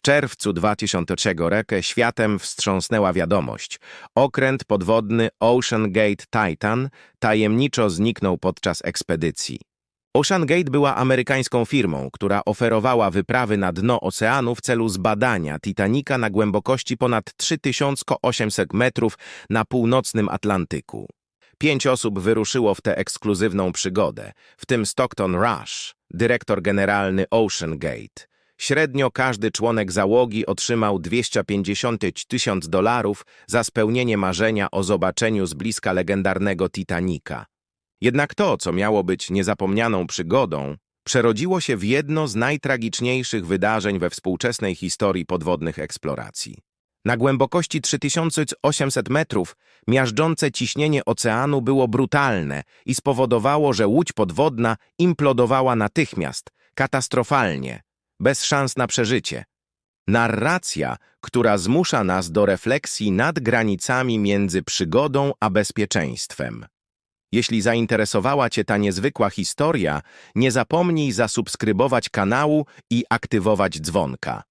W czerwcu 2003 roku światem wstrząsnęła wiadomość. Okręt podwodny Ocean Gate Titan tajemniczo zniknął podczas ekspedycji. Ocean Gate była amerykańską firmą, która oferowała wyprawy na dno oceanu w celu zbadania Titanica na głębokości ponad 3800 metrów na północnym Atlantyku. Pięć osób wyruszyło w tę ekskluzywną przygodę, w tym Stockton Rush, dyrektor generalny Ocean Gate. Średnio każdy członek załogi otrzymał 250 tysiąc dolarów za spełnienie marzenia o zobaczeniu z bliska legendarnego Titanica. Jednak to, co miało być niezapomnianą przygodą, przerodziło się w jedno z najtragiczniejszych wydarzeń we współczesnej historii podwodnych eksploracji. Na głębokości 3800 metrów miażdżące ciśnienie oceanu było brutalne i spowodowało, że łódź podwodna implodowała natychmiast, katastrofalnie, bez szans na przeżycie. Narracja, która zmusza nas do refleksji nad granicami między przygodą a bezpieczeństwem. Jeśli zainteresowała Cię ta niezwykła historia, nie zapomnij zasubskrybować kanału i aktywować dzwonka.